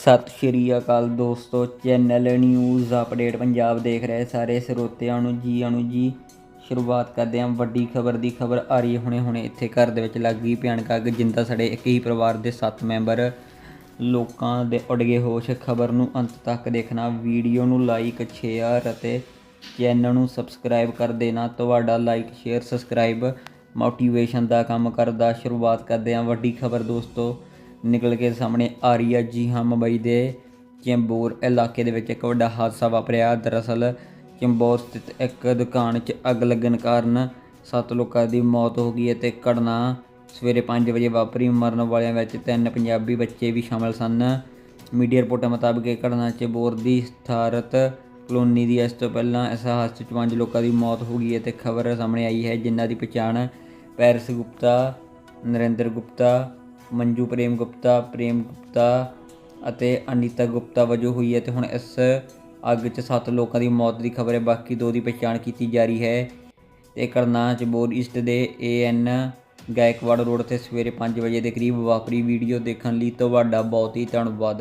ਸਤਿ ਸ਼੍ਰੀ ਅਕਾਲ ਦੋਸਤੋ, channel news update Punjab ਦੇਖ ਰਹੇ ਸਾਰੇ ਸਰੋਤਿਆਂ ਨੂੰ ਜੀ ਆਣੂ ਜੀ। ਸ਼ੁਰੂਆਤ ਕਰਦੇ ਹਾਂ ਵੱਡੀ ਖਬਰ ਦੀ ਖਬਰ ਆ ਰਹੀ ਹੁਣੇ ਹੁਣੇ। ਇੱਥੇ ਘਰ ਦੇ ਵਿੱਚ ਲੱਗ ਗਈ ਭਿਆਨਕ ਅੱਗ, ਜਿੰਦਾ ਸੜੇ ਇੱਕ ਹੀ ਪਰਿਵਾਰ ਦੇ 7 ਮੈਂਬਰ। ਲੋਕਾਂ ਦੇ ਉੱਡ ਗਏ ਹੋਸ਼, ਖਬਰ ਨੂੰ ਅੰਤ ਤੱਕ ਦੇਖਣਾ, ਵੀਡੀਓ ਨੂੰ ਲਾਈਕ ਸ਼ੇਅਰ ਅਤੇ ਚੈਨਲ ਨੂੰ ਸਬਸਕ੍ਰਾਈਬ ਕਰ ਦੇਣਾ। ਤੁਹਾਡਾ ਲਾਈਕ ਸ਼ੇਅਰ ਸਬਸਕ੍ਰਾਈਬ ਮੋਟੀਵੇਸ਼ਨ ਦਾ ਕੰਮ ਕਰਦਾ। ਸ਼ੁਰੂਆਤ ਕਰਦੇ ਹਾਂ ਵੱਡੀ ਖਬਰ ਦੋਸਤੋ। ਨਿਕਲ ਕੇ ਸਾਹਮਣੇ ਆ ਰਹੀ ਹੈ ਜੀ ਹਾਂ, ਮੁੰਬਈ ਦੇ ਚੈਂਬੂਰ ਇਲਾਕੇ ਦੇ ਵਿੱਚ ਇੱਕ ਵੱਡਾ ਹਾਦਸਾ ਵਾਪਰਿਆ। ਦਰਅਸਲ ਚੈਂਬੂਰ ਸਥਿਤ ਇੱਕ ਦੁਕਾਨ 'ਚ ਅੱਗ ਲੱਗਣ ਕਾਰਨ ਸੱਤ ਲੋਕਾਂ ਦੀ ਮੌਤ ਹੋ ਗਈ ਅਤੇ ਘਟਨਾ ਸਵੇਰੇ 5 ਵਜੇ ਵਾਪਰੀ। ਮਰਨ ਵਾਲਿਆਂ ਵਿੱਚ ਤਿੰਨ ਪੰਜਾਬੀ ਬੱਚੇ ਵੀ ਸ਼ਾਮਲ ਸਨ। ਮੀਡੀਆ ਰਿਪੋਰਟਾਂ ਮੁਤਾਬਕ ਇਹ ਘਟਨਾ ਚੈਂਬੂਰ ਦੀ ਸਥਾਰਤ ਕਲੋਨੀ ਦੀ ਇਸ ਤੋਂ ਪਹਿਲਾਂ ਇਸ ਹਾਦਸੇ 'ਚ ਪੰਜ ਲੋਕਾਂ ਦੀ ਮੌਤ ਹੋ ਗਈ ਅਤੇ ਖਬਰ ਸਾਹਮਣੇ ਆਈ ਹੈ, ਜਿਨ੍ਹਾਂ ਦੀ ਪਛਾਣ ਪੈਰਿਸ ਗੁਪਤਾ, ਨਰਿੰਦਰ ਗੁਪਤਾ ਮੰਜੂ, ਪ੍ਰੇਮ ਗੁਪਤਾ ਪ੍ਰੇਮ ਗੁਪਤਾ ਅਤੇ ਅਨੀਤਾ ਗੁਪਤਾ ਵਜੋਂ ਹੋਈ ਹੈ ਤੇ ਹੁਣ ਇਸ ਅੱਗ 'ਚ ਸੱਤ ਲੋਕਾਂ ਦੀ ਮੌਤ ਦੀ ਖਬਰ ਹੈ। ਬਾਕੀ ਦੋ ਦੀ ਪਛਾਣ ਕੀਤੀ ਜਾ ਰਹੀ ਹੈ। ਤੇ ਕਰਨਾ ਚਬੋਰ ਈਸਟ ਦੇ ਏਐਨ ਗਾਇਕਵਾੜ ਰੋਡ ਤੇ ਸਵੇਰੇ 5 ਵਜੇ ਦੇ ਕਰੀਬ ਵਾਪਰੀ ਵੀਡੀਓ ਦੇਖਣ ਲਈ ਤੁਹਾਡਾ ਬਹੁਤ ਹੀ ਧੰਨਵਾਦ।